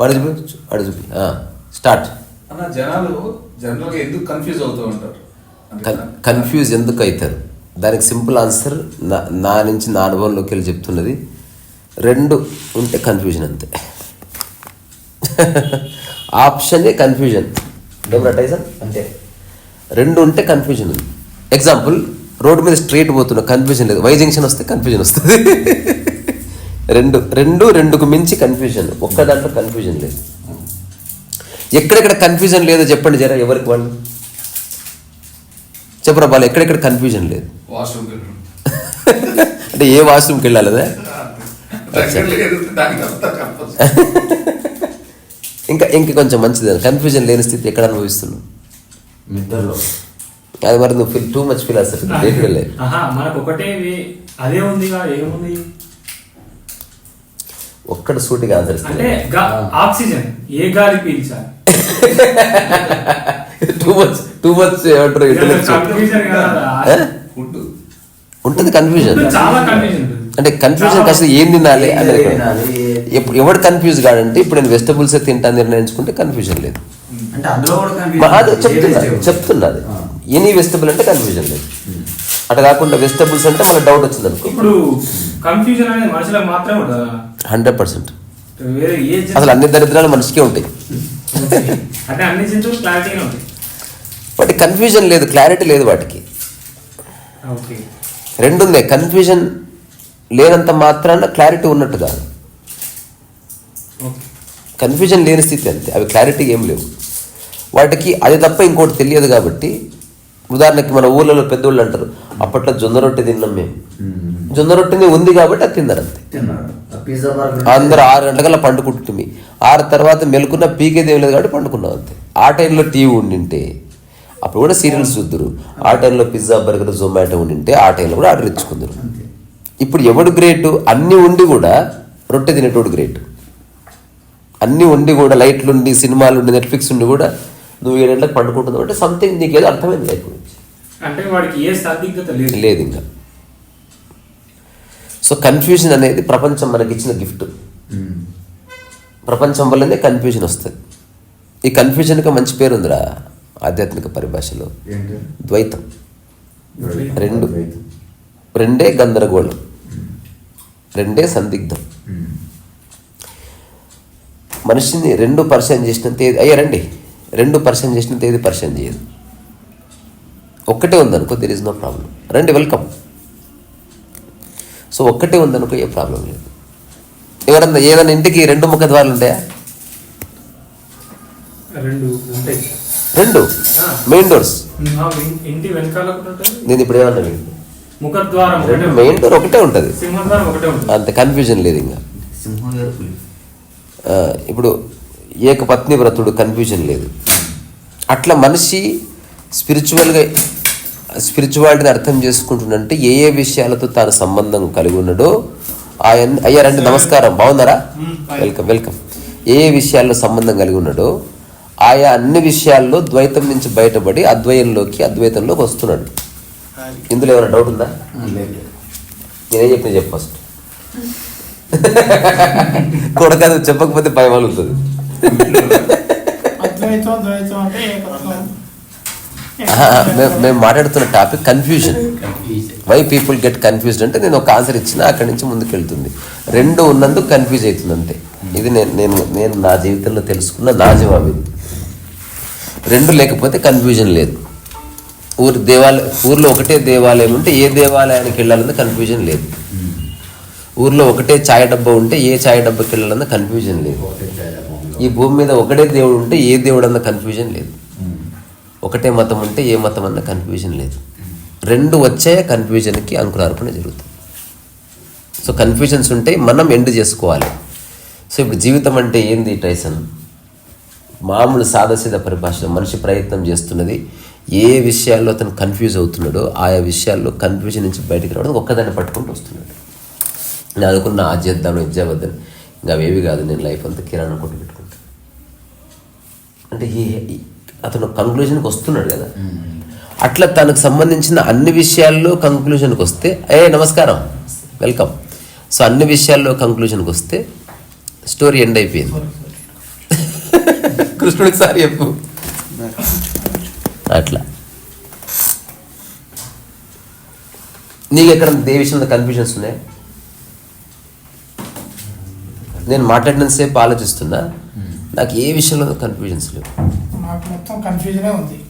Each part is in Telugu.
వాడు చూపి వాడు చూపి స్టార్ట్ అన్న జనాలు జనరల్గా ఎందుకు కన్ఫ్యూజ్ అవుతూ ఉంటారు? కన్ఫ్యూజ్ ఎందుకు అవుతారు? దానికి సింపుల్ ఆన్సర్ నా నా నుంచి నా అనుభవంలోకి వెళ్ళి చెప్తున్నది. రెండు ఉంటే కన్ఫ్యూజన్ అంతే. ఆప్షనే కన్ఫ్యూజన్ డెమోటైజన్ అంతే. రెండు ఉంటే కన్ఫ్యూజన్ ఉంది. ఎగ్జాంపుల్ రోడ్డు మీద స్ట్రైట్ పోతున్నా కన్ఫ్యూజన్ లేదు. వై జంక్షన్ వస్తే కన్ఫ్యూజన్ వస్తుంది. రెండు రెండు రెండుకు మించి కన్ఫ్యూజన్ ఒక్క దాంట్లో కన్ఫ్యూజన్ లేదు. ఎక్కడెక్కడ కన్ఫ్యూజన్ లేదో చెప్పండి జరా ఎవరికి వాళ్ళు? చెప్పరా వాళ్ళు ఎక్కడెక్కడ కన్ఫ్యూజన్ లేదు? అంటే ఏ వాష్రూమ్కి వెళ్ళాలి అదే? దగ్గర లేదు దానికి అంతా కంపల్సరీ ఇంకా ఇంక కొంచెం మంచిది కన్ఫ్యూజన్ లేని స్థితి ఎక్కడ అనుభవిస్తున్నావు? నిద్రలో అది మరి నువ్వు ఫీల్ టూ మచ్ ఫిలాసఫీ లేదు ఆహా మనకు ఒకటే అదే ఉందిగా ఏముంది? ఒక్కడ సూటిగా అంటే ఆచరిస్తుంది గా- ఆక్సిజన్ ఏ గాలి పీల్చాలి? టూ మచ్ టూ మచ్ ఏమంటారు? ఉంటుంది. కన్ఫ్యూజన్ ఇప్పుడు చాలా కన్ఫ్యూజన్ ఉంటుంది. అంటే కన్ఫ్యూజన్ కాస్త ఏం తినాలి అనేది? ఎప్పుడు ఎవడు కన్ఫ్యూజ్ కాడంటే ఇప్పుడు నేను వెజిటబుల్స్ తింటా నిర్ణయించుకుంటే కన్ఫ్యూజన్ లేదు. అంటే confusion. చెప్తున్నా ఎనీ వెజిటబుల్ అంటే కన్ఫ్యూజన్ లేదు. అట్లా కాకుండా వెజిటబుల్స్ అంటే మనకు డౌట్ వచ్చింది అనుకో. ఇప్పుడు కన్ఫ్యూజన్ అనేది మనుషులకు మాత్రమే ఉంటుందా? Hundred percent. అసలు అన్ని దరిద్రాలు మనిషికే ఉంటాయి. అంటే అన్ని జంతువులు క్లారిటీగా ఉంటాయి. వాటి కన్ఫ్యూజన్ లేదు క్లారిటీ లేదు వాటికి. రెండు ఉన్నాయి కన్ఫ్యూజన్ లేనంత మాత్రాన క్లారిటీ ఉన్నట్టు కాదు. కన్ఫ్యూజన్ లేని స్థితి అంతే అవి క్లారిటీ ఏం లేవు. వాటికి అది తప్ప ఇంకోటి తెలియదు కాబట్టి ఉదాహరణకి మన ఊళ్ళలో పెద్దోళ్ళు అంటారు అప్పట్లో జొన్న రొట్టె తిన్నాం మేము. జొన్న రొట్టెని ఉంది కాబట్టి అది తిన్నారు అంతే. అందరూ ఆరు గంటలకల్లా పండుకుంటుంది. ఆరు తర్వాత మెలుకున్న పీకేది ఏం లేదు కాబట్టి పండుకున్నాం అంతే. ఆ టైంలో టీవీ ఉండింటే అప్పుడు కూడా సీరియల్స్ చూద్దరు. ఆ టైంలో పిజ్జా బర్గర్ జొమాటో ఉండింటే ఆ టైంలో కూడా ఆర్డర్ ఇచ్చుకుందరు. ఇప్పుడు ఎవడు గ్రేటు? అన్నీ ఉండి కూడా రొట్టె తినేటోడు గ్రేట్. అన్నీ ఉండి కూడా లైట్లు ఉండి సినిమాలు ఉండి నెట్ఫ్లిక్స్ ఉండి కూడా నువ్వు ఏడు గంటలకు పండుకుంటున్నావు అంటే సంథింగ్ నీకేదో అర్థమైంది లైఫ్ గురించి. అంటే వాడికి ఏ సందిగ్ధత లేదు. లేదు ఇంకా. సో కన్ఫ్యూజన్ అనేది ప్రపంచం మనకి ఇచ్చిన గిఫ్ట్ మ్మ్. ప్రపంచం వల్లనే కన్ఫ్యూజన్ వస్తుంది. ఈ కన్ఫ్యూజన్కి మంచి పేరు ఉందిరా ఆధ్యాత్మిక పరిభాషలో. ద్వైతం. రెండు. రెండే గందరగోళం. రెండే సందిగ్ధం. మ్మ్. మనిషిని రెండు పర్సెంట్ చేసినంత ఏది? అయ్యా రండి పర్సెంట్ చేసినంత ఏది పర్సెంట్ చేయదు. ఒక్కటే ఉందనుకో దెర్ ఇస్ నో ప్రాబ్లం రండి వెల్కమ్ సో ఒక్కటే ఉందనుకో ఏ ప్రాబ్లం లేదు. ఎవరన్నా ఏదైనా ఇంటికి రెండు ముఖ ద్వారాలు ఉంటాయా? రెండు ఉంటాయి. రెండు? మెయిన్ డోర్స్ నేను ఇప్పుడు ఏమన్నా? ముఖద్వారం. మెయిన్ డోర్ ఒకటే ఉంటుంది. సింహద్వారం ఒకటే ఉంటుంది. అంత కన్ఫ్యూజన్ లేదు ఇంకా. ఇప్పుడు ఏకపత్ని వ్రతుడు కన్ఫ్యూజన్ లేదు. అట్లా మనిషి స్పిరిచువల్గా స్పిరిచువాలిటీని అర్థం చేసుకుంటుండంటే ఏ ఏ విషయాలతో తాను సంబంధం కలిగి ఉన్నాడో ఆయన అయ్యా రండి నమస్కారం. బాగున్నారా? వెల్కమ్ వెల్కమ్ ఏ ఏ విషయాల్లో సంబంధం కలిగి ఉన్నాడో ఆయా అన్ని విషయాల్లో ద్వైతం నుంచి బయటపడి అద్వయంలోకి అద్వైతంలోకి వస్తున్నాడు. ఇందులో ఏమైనా డౌట్ ఉందా? లేదు. నేనేం చెప్పిన చెప్పు ఫస్ట్ కొడక అది చెప్పకపోతే భయం మేము మాట్లాడుతున్న topic confusion why people get confused అంటే నేను ఒక ఆన్సర్ ఇచ్చిన అక్కడి నుంచి ముందుకు వెళ్తుంది. రెండు ఉన్నందుకు కన్ఫ్యూజ్ అవుతుంది అంతే. ఇది నేను నేను నేను నా జీవితంలో తెలుసుకున్న నా జవాబు ఇది. రెండు లేకపోతే కన్ఫ్యూజన్ లేదు. ఊరి దేవాలయం ఊర్లో ఒకటే దేవాలయం ఉంటే ఏ దేవాలయానికి వెళ్ళాలన్న కన్ఫ్యూజన్ లేదు. ఊర్లో ఒకటే ఛాయ్ డబ్బా ఉంటే ఏ ఛాయ్ డబ్బాకి వెళ్ళాలన్న కన్ఫ్యూజన్ లేదు. ఈ భూమి మీద ఒకటే దేవుడు ఉంటే ఏ దేవుడు అన్న కన్ఫ్యూజన్ లేదు. మ్మ్. ఒకటే మతం ఉంటే ఏ మతం అన్న కన్ఫ్యూజన్ లేదు. రెండు వచ్చే కన్ఫ్యూజన్కి అంకురార్పణ జరుగుతుంది. సో కన్ఫ్యూజన్స్ ఉంటే మనం ఎండ్ చేసుకోవాలి. సో ఇప్పుడు జీవితం అంటే ఏంది టైసన్ మామూలు సాదాసీద పరిభాషలో మనిషి ప్రయత్నం చేస్తున్నది ఏ విషయాల్లో అతను కన్ఫ్యూజ్ అవుతున్నాడో ఆయా విషయాల్లో కన్ఫ్యూజన్ నుంచి బయటికి రావడం ఒక్కదాన్ని పట్టుకుంటూ వస్తున్నాడు. నేను అనుకున్న ఆ చేద్దాం ఇది ఇంకా అవేవి కాదు నేను లైఫ్ అంతా కిరాణా కొట్టు అంటే ఈ అతను కంక్లూజన్కి వస్తున్నాడు కదా. అట్లా తనకు సంబంధించిన అన్ని విషయాల్లో కంక్లూషన్కి వస్తే ఏ నమస్కారం. వెల్కమ్ సో అన్ని విషయాల్లో కంక్లూషన్కి వస్తే స్టోరీ ఎండ్ అయిపోయింది. కృష్ణుడికి సారి చెప్పు. అట్లా. నీకు ఎక్కడ ఏ విషయంలో కన్ఫ్యూజన్స్ ఉన్నాయి? నేను మాట్లాడినంతసేపు ఆలోచిస్తున్నా. నాకు ఏ విషయంలో కన్ఫ్యూజన్స్ లేవు. నాకు మొత్తం కన్ఫ్యూజనే ఉంది.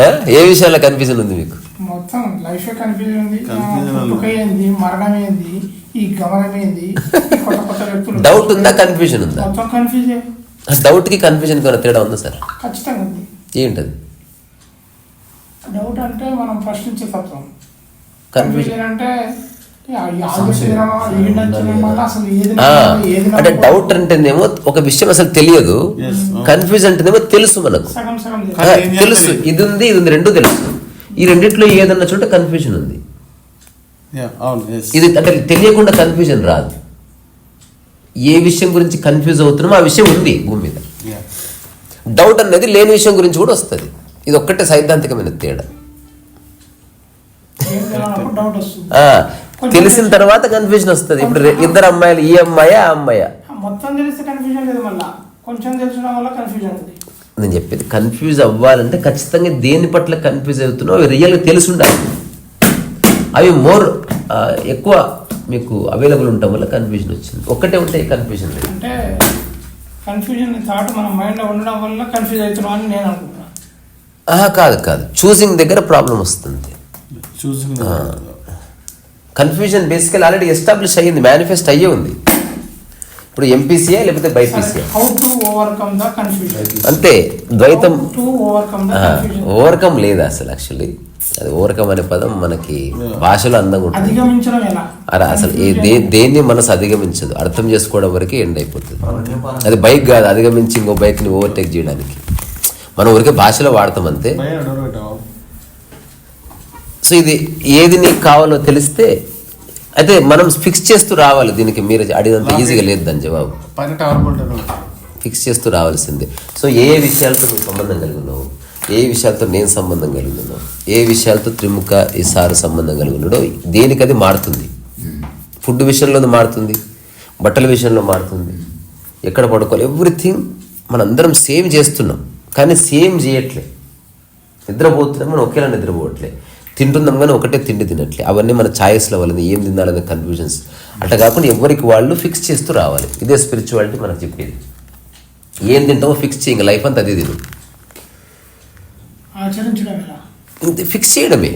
ఆ? ఏ విషయాల్లో కన్ఫ్యూజన్ ఉంది మీకు? మొత్తం లైఫ్ కన్ఫ్యూజన్ ఉంది. మరణం ఏంది? ఈ గమనం ఏంది? ఈ కొత్త కొత్త వ్యక్తులు. డౌట్ ఉందా? కన్ఫ్యూజన్ ఉందా? మొత్తం కన్ఫ్యూజన్ డౌట్కి కన్ఫ్యూజన్కి ఏమైనా తేడా ఉందా సార్? ఖచ్చితంగా ఉంది. ఏంటది? డౌట్ అంటే మనం ప్రశ్నించే తత్వం. కన్ఫ్యూజన్ కన్ఫ్యూజన్ అంటే అంటే. డౌట్ అంటేనేమో ఒక విషయం అసలు తెలియదు. కన్ఫ్యూజ్ అంటేనేమో తెలుసు మనకు. తెలుసు? ఇది ఉంది ఇది ఉంది రెండు తెలుసు. ఈ రెండిట్లో ఏదన్నా చోట కన్ఫ్యూజన్ ఉంది. ఇది అంటే తెలియకుండా కన్ఫ్యూజన్ రాదు. ఏ విషయం గురించి కన్ఫ్యూజ్ అవుతున్నామో ఆ విషయం ఉంది భూమి మీద. డౌట్ అనేది లేని విషయం గురించి కూడా వస్తుంది. ఇది ఒక్కటే సైద్ధాంతికమైన తేడా. తెలిసిన తర్వాత కన్ఫ్యూజన్ వస్తుంది. ఇప్పుడు ఇద్దరు అమ్మాయిలు ఈ అమ్మాయా ఆ అమ్మాయా? మొత్తం తెలిస్తే కన్ఫ్యూజన్ లేదు మళ్ళా. కొంచెం తెలిసిన వల్ల కన్ఫ్యూజన్ ఉంది. నేను చెప్పేది కన్ఫ్యూజ్ అవ్వాలంటే ఖచ్చితంగా దేని పట్ల కన్ఫ్యూజ్ అవుతున్నావు అవి రియల్గా తెలిసి ఉండాలి. అవి మోర్ ఎక్కువ మీకు అవైలబుల్ ఉండటం వల్ల కన్ఫ్యూజన్ వచ్చింది. ఒక్కటే ఉంటే కన్ఫ్యూజన్ లేదు. అంటే కన్ఫ్యూజన్ థాట్ మన మైండ్లో ఉండడం వల్ల కన్ఫ్యూజ్ అవుతున్నాం అని నేను అనుకుంటున్నాను కాదు కాదు. చూసింగ్ దగ్గర ప్రాబ్లం వస్తుంది. చూసింది కన్ఫ్యూజన్ బేసికల్ ఆల్రెడీ ఎస్టాబ్లిష్ అయ్యింది మేనిఫెస్ట్ అయ్యే ఉంది. ఇప్పుడు ఎంపీసీయా లేకపోతే బైపీసీయా how to overcome the confusion అంతే ద్వైతం టు ఓవర్కమ్ లేదు అసలు యాక్చువల్లీ అది ఓవర్కమ్ అనే పదం మనకి భాషలో అందంగా ఉంటుంది. అరే అసలు ఏ దేన్ని మనసు అధిగమించదు అర్థం చేసుకోవడం వరకే ఎండ్ అయిపోతుంది. అది బైక్ కాదు అధిగమించి ఇంకో బైక్ని ఓవర్టేక్ చేయడానికి. మనం ఊరికే భాషలో వాడతాం అంతే. సో ఇది ఏది నీకు కావాలో తెలిస్తే అయితే మనం ఫిక్స్ చేస్తూ రావాలి దీనికి మీరు అడిగినంత ఈజీగా లేదు దాని జవాబు. ఫిక్స్ చేస్తూ రావాల్సిందే. సో ఏ విషయాలతో నువ్వు సంబంధం కలిగి ఉన్నావు? ఏ విషయాలతో నేను సంబంధం కలిగి ఉన్నావు? ఏ విషయాలతో త్రిముఖ ఈ సారు సంబంధం కలిగి ఉన్నాడో దేనికి అది మారుతుంది? ఫుడ్ విషయంలో మారుతుంది బట్టల విషయంలో మారుతుంది ఎక్కడ పడుకోవాలి? ఎవ్రీథింగ్ మనందరం సేమ్ చేస్తున్నాం. కానీ సేమ్ చేయట్లే. నిద్రపోతున్నాం మనం ఒకేలా నిద్రపోవట్లే. తింటున్నాం కానీ ఒకటే తిండి తినట్లే. అవన్నీ మన ఛాయిస్ల వల్ల ఏం తినాలనే కన్ఫ్యూజన్స్ అట్లా కాకుండా ఎవరికి వాళ్ళు ఫిక్స్ చేస్తూ రావాలి. ఇదే స్పిరిచువాలిటీ మనకు చెప్పేది. ఏం తింటామో ఫిక్స్ చేయండి లైఫ్ అంతా అదే తిను. ఫిక్స్ చేయడమే.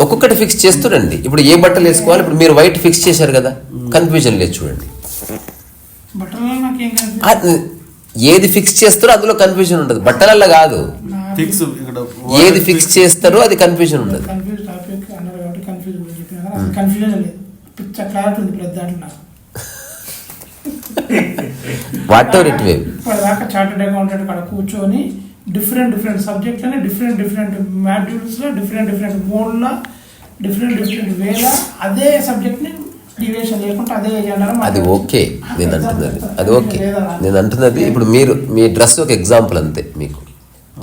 ఒక్కొక్కటి ఫిక్స్ చేస్తురండి ఇప్పుడు ఏ బట్టలు వేసుకోవాలి? ఇప్పుడు మీరు వైట్ ఫిక్స్ చేశారు కదా. కన్ఫ్యూజన్ లేదు చూడండి. ఏది ఫిక్స్ చేస్తారో అందులో కన్ఫ్యూజన్ ఉండదు. బట్టలల్లో కాదు. ఫిక్స్ ఇక్కడ ఏది ఫిక్స్ చేస్తారో అది కన్ఫ్యూజన్ ఉండదు. కన్ఫ్యూజ్ టాపిక్ అన్నారు కాబట్టి కన్ఫ్యూజ్ గురించి చెప్పిన అసలు కన్ఫ్యూజన్ లేదు. పిచ్చ క్లారిటీ ఉంది ప్రతి దాంట్లో నాకు. వాట్ ఎవర్ ఇట్ వే ఇప్పటిదాకా చార్టెడ్ అకౌంటెంట్ కాడ కూర్చొని డిఫరెంట్ డిఫరెంట్ సబ్జెక్ట్లని డిఫరెంట్ డిఫరెంట్ మాడ్యూల్స్లో డిఫరెంట్ డిఫరెంట్ మోడ్లో డిఫరెంట్ డిఫరెంట్ వేలో అదే సబ్జెక్ట్ని అది ఓకే నేను అంటున్నది. అది ఓకే నేను అంటున్నది ఇప్పుడు మీరు మీ డ్రెస్ ఒక ఎగ్జాంపుల్ అంతే మీకు.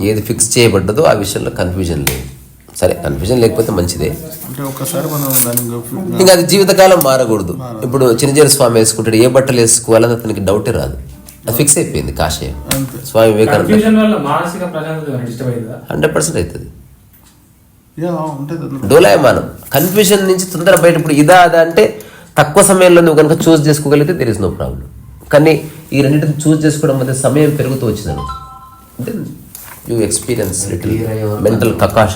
ఏది ఫిక్స్ చేయబడ్డదో ఆ విషయంలో కన్ఫ్యూజన్ లేదు. సరే కన్ఫ్యూజన్ లేకపోతే మంచిదే. ఇంకా అది జీవితకాలం మారకూడదు. ఇప్పుడు చిన్నజీర స్వామి వేసుకుంటాడు ఏ బట్టలు వేసుకోవాలని అతనికి డౌటే రాదు. అది ఫిక్స్ అయిపోయింది కాషాయం. స్వామి వివేకానంద కన్ఫ్యూజన్ వల్ల మానసిక ప్రశాంతత డిస్టర్బ్ అయ్యిందా హండ్రెడ్ పర్సెంట్ అవుతుంది. యా ఉంటుంది అందులో. డోలాయమానం. కన్ఫ్యూజన్ నుంచి తొందర బయట ఇప్పుడు ఇదా అదా అంటే తక్కువ సమయంలో నువ్వు కనుక చూస్ చేసుకోగలిగితే దెర్ ఇస్ నో ప్రాబ్లం కానీ ఈ రెండింటిని చూస్ చేసుకోవడం మధ్య సమయం పెరుగుతూ వచ్చిందని అంటే యూ ఎక్స్పీరియన్స్ లిటిల్. మెంటల్ కకాష్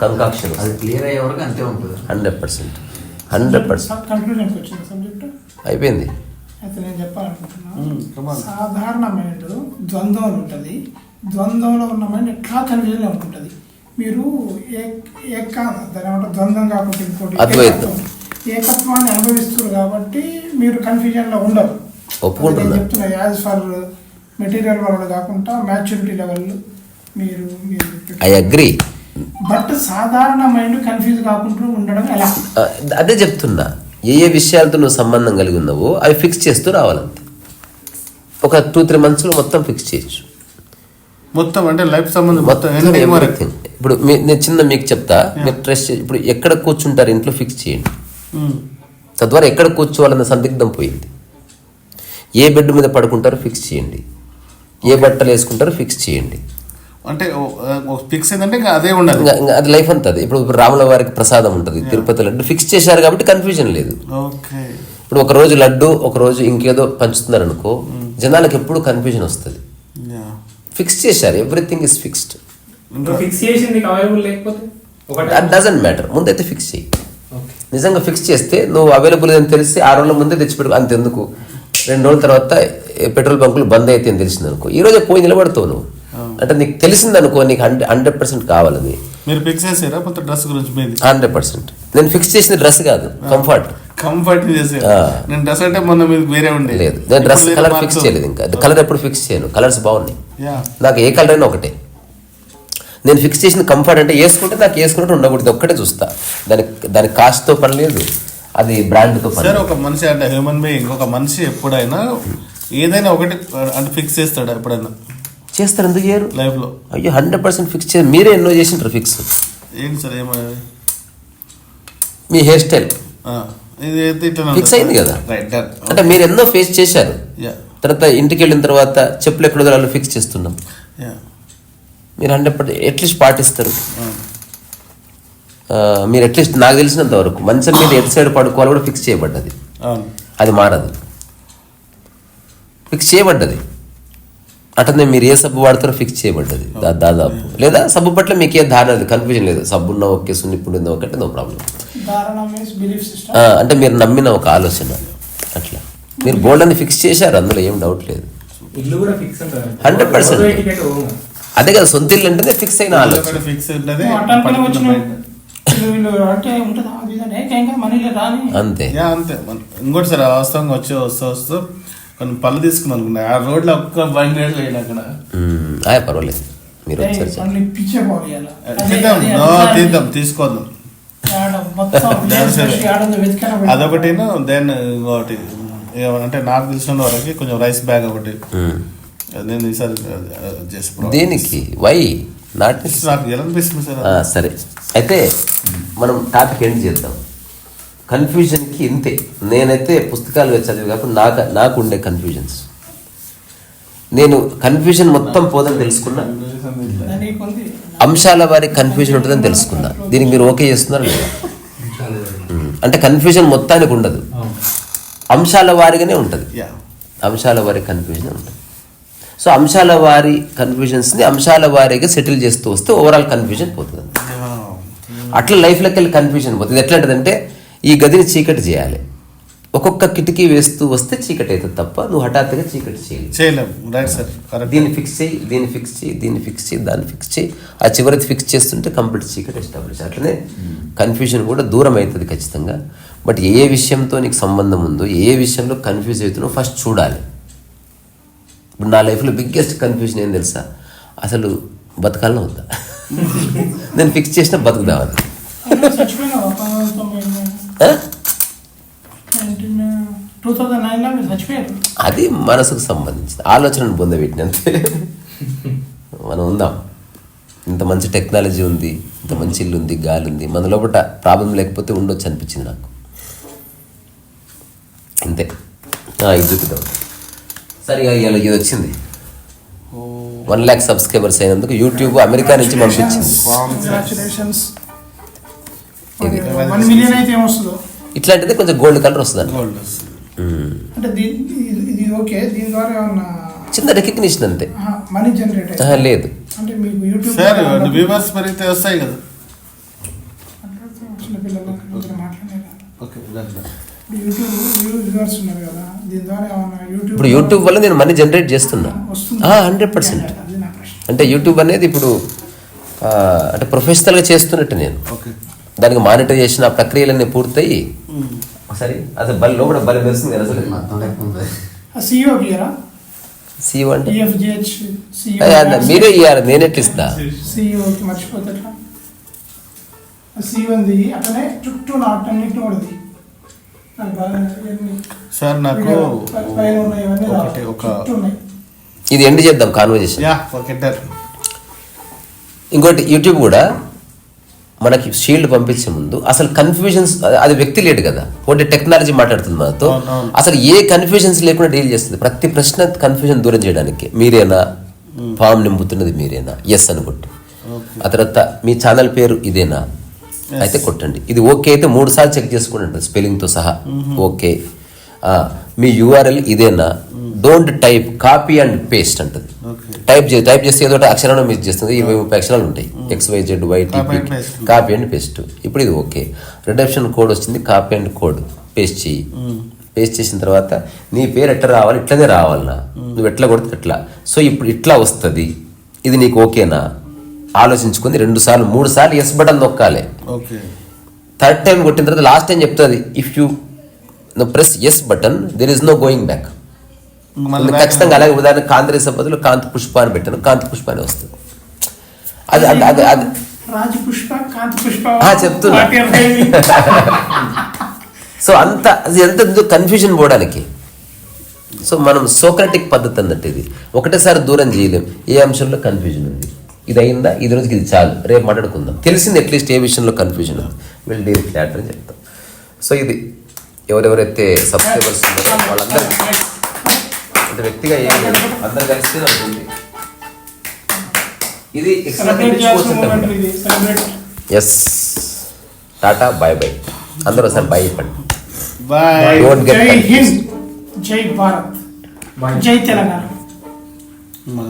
కంకాక్షన్ అది క్లియర్ అయ్యే వరకు అంతే ఉంటుంది. హండ్రెడ్ పర్సెంట్ హండ్రెడ్ పర్సెంట్ కన్క్లూజన్కి వచ్చింది సబ్జెక్ట్ అయిపోయింది. అయితే నేను చెప్పాలనుకుంటున్నాను Mm, on. సాధారణ మైండ్ ద్వంద్వంలో ఉంటుంది. ద్వంద్వంలో ఉన్న మైండ్ ఎట్లా కన్ఫ్యూజన్ ఉంటుంది మీరు ఏ- ఏక దాని ఏమంటారు? ద్వంద్వం కాకుండా ఇంకోటి. ఏకత్వాన్ని అనుభవిస్తారు కాబట్టి మీరు కన్ఫ్యూజన్లో ఉండరు. ఒప్పుకుంటున్నా. నేను చెప్తున్నా యాజ్ ఫర్ మెటీరియల్ వరల్డ్ కాకుండా మ్యాచ్యూరిటీ లెవెల్ మీరు మీరు ఐ అగ్రి బట్ సాధారణ మైండ్ కన్ఫ్యూజ్ కాకుండా ఉండడం ఎలా? అదే చెప్తున్నా. ఏ ఏ విషయాలతో నువ్వు సంబంధం కలిగి ఉన్నావో అవి ఫిక్స్ చేస్తూ రావాలంతే. ఒక టూ త్రీ మంత్స్లో మొత్తం ఫిక్స్ చేయొచ్చు. మొత్తం అంటే లైఫ్ సంబంధం మొత్తం. ఇప్పుడు నేను చిన్న మీకు చెప్తా. మీరు ట్రెస్ట్ ఇప్పుడు ఎక్కడ కూర్చుంటారు ఇంట్లో ఫిక్స్ చేయండి. ఉమ్. తద్వారా ఎక్కడ కూర్చోవాలన్న సందిగ్ధం పోయింది. ఏ బెడ్ మీద పడుకుంటారో ఫిక్స్ చేయండి. ఏ బట్టలు వేసుకుంటారో ఫిక్స్ చేయండి. అంటే ఫిక్స్ ఏంటంటే ఇంకా అదే ఇంకా అది లైఫ్ అంతా అది. ఇప్పుడు రాముల వారికి ప్రసాదం ఉంటుంది తిరుపతి లడ్డు ఫిక్స్ చేశారు కాబట్టి కన్ఫ్యూజన్ లేదు. ఓకే. ఇప్పుడు ఒక రోజు లడ్డు ఒక రోజు ఇంకేదో పంచుతున్నారు అనుకో జనాలకు ఎప్పుడు కన్ఫ్యూజన్ వస్తుంది. యా ఫిక్స్ చేశారు everything is fixed doesn't matter ముందైతే ఫిక్స్ చేయి. ఓకే నిజంగా ఫిక్స్ చేస్తే నువ్వు అవైలబుల్ అని తెలిసి ఆ రోజుల ముందే తెచ్చిపెట్టు అంతెందుకు? రెండు రోజుల తర్వాత పెట్రోల్ బంకులు బంద్ అయితే అని తెలిసింది అనుకో ఈ రోజే పోయి నిలబడతావు నువ్వు. అంటే నీకు తెలిసింది అనుకో నీకు హండ్రెడ్ హండ్రెడ్ పర్సెంట్ కావాలని మీరు ఫిక్స్ చేసారా? కొంత డ్రెస్ గురించి మీది. Hundred percent. నేను ఫిక్స్ చేసిన డ్రెస్ కాదు కంఫర్ట్. కంఫర్ట్ చేసారు. నేను డ్రెస్ అంటే మొన్న మీద వేరే ఉండే. లేదు. నేను డ్రెస్ కలర్ ఫిక్స్. చేయలేదు ఇంకా. కలర్ ఎప్పుడు ఫిక్స్ చేయను. కలర్స్ బాగున్నాయి. నాకు ఏ కలర్ అయినా ఒకటే. నేను ఫిక్స్ చేసిన కంఫర్ట్ అంటే వేసుకుంటే నాకు వేసుకున్నట్టు ఉండకూడదు. ఒక్కటే చూస్తా. దానికి దాని కాస్ట్తో పని లేదు. అది బ్రాండ్తో పని సార్. ఒక మనిషి అంటే హ్యూమన్ బీయింగ్ ఒక మనిషి ఎప్పుడైనా ఏదైనా ఒకటి అంటే ఫిక్స్ చేస్తాడు ఎప్పుడైనా. చేస్తారు ఎందుకు చేయరు? లైఫ్లో అయ్యో హండ్రెడ్ పర్సెంట్ ఫిక్స్ చేయాలి. మీరే ఎన్నో చేసింటారు ఫిక్స్ ఏంటి సార్ ఏమది? మీ హెయిర్ స్టైల్ Fix అయింది కదా. అంటే మీరు ఎన్నో ఫేస్ చేశారు. తర్వాత ఇంటికి వెళ్ళిన తర్వాత చెప్పులు ఎక్కడ వదలాలో ఫిక్స్ చేస్తున్నాం. మీరు హండ్రెడ్ పర్సెంట్ ఎట్లీస్ట్ పాటిస్తారు. మీరు అట్లీస్ట్ నాకు తెలిసినంత వరకు మంచం మీద ఎటు సైడ్ పడుకోవాలి కూడా ఫిక్స్ చేయబడ్డది. అది మారదు. ఫిక్స్ చేయబడ్డది. అట్లనే మీరు ఏ సబ్బు వాడతారో ఫిక్స్ చేయబడ్డది. దా- దాదాపు. లేదా సబ్బు పట్ల మీకు ఏ ధారణ లేదు కన్ఫ్యూజన్ లేదు. సబ్బు ఉన్న ఓకే సున్నిప్పుడు ఒకటి నో ప్రాబ్లం ధారణ మీన్స్ బిలీఫ్ సిస్టమ్ అంటే మీరు నమ్మిన ఒక ఆలోచన. అట్లా. మీరు బోల్డ్ అని ఫిక్స్ చేశారు అందులో ఏం డౌట్ లేదు. ఇల్లు కూడా ఫిక్స్ ఉంటుంది 100%. టికెట్ అదే కదా సొంత ఇల్లు అంటేనే ఫిక్స్ అయిన ఆలోచన. అంతే. యా అంతే. ఇంకోటి సార్ వాస్తవంగా వచ్చి వస్తూ వస్తూ కొన్ని పళ్ళు తీసుకున్నాను అనుకున్నా. ఆ రోడ్లో ఒక్క బండి అక్కడ. పర్వాలేదు. మీరు తీద్దాం తీసుకోద్దాం. అదొకటి దెన్ ఇంకోటి ఏమ- అంటే నాకు తెలిసిన వరకు కొంచెం రైస్ బ్యాగ్ ఒకటి. నేను ఈసారి ఆ, చేసి pro- దేనికి? వై నాట్ నాకు ఎలా అనిపిస్తుంది సార్ సరే. అయితే మనం టాపిక్ ఎండ్ చేద్దాం. కన్ఫ్యూజన్కి ఇంతే. నేనైతే పుస్తకాలు చదివి కాబట్టి నాకు నాకు ఉండే కన్ఫ్యూజన్స్ నేను కన్ఫ్యూజన్ మొత్తం పోదని తెలుసుకున్నా. అంశాల వారి కన్ఫ్యూజన్ ఉంటుందని తెలుసుకున్నా. దీనికి మీరు ఓకే చేస్తున్నారా లేదా? అంటే కన్ఫ్యూజన్ మొత్తానికి ఉండదు. అంశాల వారిగానే ఉంటుంది. అంశాల వారి కన్ఫ్యూజన్ ఉంటుంది. సో అంశాల వారి కన్ఫ్యూజన్స్ని అంశాల వారీగా సెటిల్ చేస్తూ వస్తే ఓవరాల్ కన్ఫ్యూజన్ పోతుంది అట్లా లైఫ్లోకి వెళ్ళి కన్ఫ్యూజన్ పోతుంది. ఎట్లాంటిదంటే ఈ గదిని చీకటి చేయాలి. ఒక్కొక్క కిటికీ వేస్తూ వస్తే చీకటి అవుతుంది తప్ప నువ్వు హఠాత్తుగా చీకటి చేయలేదు చేయలేం రైట్ సార్ దీన్ని ఫిక్స్ చేయి దీన్ని ఫిక్స్ చేయి దీన్ని ఫిక్స్ చేయి దాన్ని ఫిక్స్ చేయి. ఆ చివరిది ఫిక్స్ చేస్తుంటే కంప్లీట్ చీకటి ఎస్టాబ్లిష్ అట్లనే కన్ఫ్యూజన్ కూడా దూరం అవుతుంది ఖచ్చితంగా. బట్ ఏ విషయంతో నీకు సంబంధం ఉందో ఏ విషయంలో కన్ఫ్యూజ్ అవుతున్నావు ఫస్ట్ చూడాలి. ఇప్పుడు నా లైఫ్లో బిగ్గెస్ట్ కన్ఫ్యూజన్ ఏం తెలుసా? అసలు బతకాలనే వద్దా? నేను ఫిక్స్ చేసిన బతుకుదామని. టూ థౌజండ్ నైన్లో మీరు చచ్చిపోయారు. అది మనసుకు సంబంధించింది. ఆలోచనను పొందబెట్టిన అంతే మనం ఉందాం. ఇంత మంచి టెక్నాలజీ ఉంది ఇంత మంచి ఇల్లు ఉంది గాలి ఉంది. మన లోపల ప్రాబ్లం లేకపోతే ఉండొచ్చు అనిపించింది నాకు. అంతే. ఇది చూపిద్దాం. సరే ఇక ఇవాళ ఇది వచ్చింది. వన్ ల్యాక్ సబ్స్క్రైబర్స్ అయినందుకు యూట్యూబ్ అమెరికా నుంచి పంపించింది. ఇట్లాంటిది కొంచెం గోల్డ్ కలర్ వస్తుంది గోల్డ్ అంటే ఇది- ఓకే దీని ద్వారా ఏమన్నా చిన్న రికగ్నిషన్ అంతే. మనీ జనరేట్ లేదు. అంటే మీకు యూట్యూబ్ సార్ వ్యూవర్స్ పెరిగితే వస్తాయి కదా. ఇప్పుడు యూట్యూబ్ వ్యూవర్స్ ఉన్నారు కదా దీని ద్వారా ఏమన్నా యూట్యూబ్ ఇప్పుడు యూట్యూబ్ వల్ల నేను మనీ జనరేట్ చేస్తున్నా. హండ్రెడ్ పర్సెంట్ అంటే యూట్యూబ్ అనేది ఇప్పుడు అంటే ప్రొఫెషనల్గా చేస్తున్నట్టు నేను. ఓకే. దానికి మానిటైజేషన్ ఆ ప్రక్రియలన్నీ పూర్తయి. ఒకసారి అసలు బలి లోపల బలి మెరుస్తుంది కదా అసలు? సిఇఓ క్లియరా అంటే? అదే, మీరే ఇవ్వాలి నేనెట్ ఇస్తా. మర్చిపోతే అట్లనే చుట్టూ అన్నింటిని సార్ నాకు ఒకటి ఒక ఇది ఎండ్ చేద్దాం కాన్వర్జేషన్ ఇంకోటి యూట్యూబ్ కూడా మనకి షీల్డ్ పంపించే ముందు అసలు కన్ఫ్యూజన్స్ అది వ్యక్తి లేడు కదా. ఒకటి టెక్నాలజీ మాట్లాడుతుంది మనతో. అసలు ఏ కన్ఫ్యూజన్స్ లేకుండా డీల్ చేస్తుంది? ప్రతి ప్రశ్న కన్ఫ్యూజన్ దూరం చేయడానికి. మీరేనా? ఫామ్ నింపుతున్నది మీరేనా? ఎస్ అని కొట్టు ఆ తర్వాత మీ ఛానల్ పేరు ఇదేనా? అయితే కొట్టండి. ఇది ఓకే అయితే మూడు సార్లు చెక్ చేసుకోండి స్పెల్లింగ్తో సహా. ఓకే. మీ యూఆర్ఎల్ ఇదేనా? Don't type copy and paste అంటది. టైప్ చే టైప్ చేస్తే ఏదో అక్షరాలు మిస్ చేస్తుంది. ఇరవై ముప్పై అక్షరాలు ఉంటాయి. X Y Z Y. Copy and paste ఇప్పుడు ఇది ఓకే. రిడప్షన్ కోడ్ వచ్చింది. కాపీ అండ్ కోడ్ పేస్ట్ చెయ్యి పేస్ట్ చేసిన తర్వాత నీ పేరు ఎట్లా రావాలి? ఇట్లనే రావాలనా? నువ్వు ఎట్లా కొడితే ఎట్లా సో ఇప్పుడు ఇట్లా వస్తుంది. ఇది నీకు ఓకేనా? ఆలోచించుకుంది రెండు సార్లు మూడు సార్లు ఎస్ బటన్ నొక్కాలి. థర్డ్ టైం కొట్టిన తర్వాత లాస్ట్ టైం చెప్తుంది if you press yes button there is no going back ఖచ్చితంగా అలాగే ఉదాహరణ కాంగ్రెస్ బదులు కాంతి పుష్ప అని పెట్టాను కాంతి పుష్ప అని వస్తుంది. అది అది అది అది. రాజు పుష్ప కాంతి పుష్ప ఆ, చెప్తున్నా. సో అంత అది ఎంత కన్ఫ్యూజన్ పోవడానికి. సో మనం సోక్రటిక్ పద్ధతి అన్నట్టు ఇది. ఒకటేసారి దూరం చేయలేం. ఏ అంశంలో కన్ఫ్యూజన్ ఉంది? ఇది అయిందా? ఇది రోజుకి ఇది చాలు. రేపు మాట్లాడుకుందాం. తెలిసింది అట్లీస్ట్ ఏ విషయంలో కన్ఫ్యూజన్ ఉంది. వీళ్ళు డీల్ ఫ్లాట్ అని చెప్తాం. సో ఇది ఎవరెవరైతే సబ్స్క్రైబర్స్ ఉన్నారో వాళ్ళందరూ అంటే వ్యక్తిగా ఏం లేదు. అందరు కలిస్తే అవుతుంది. ఇది సెలబ్రేట్ చేయాల్సిన మూమెంట్ ఇది. Celebrate yes tata bye bye అందరూ ఒకసారి బాయ్ చెప్పండి. బాయ్ జై. హింద్ జై భారత్. జై తెలంగాణ మా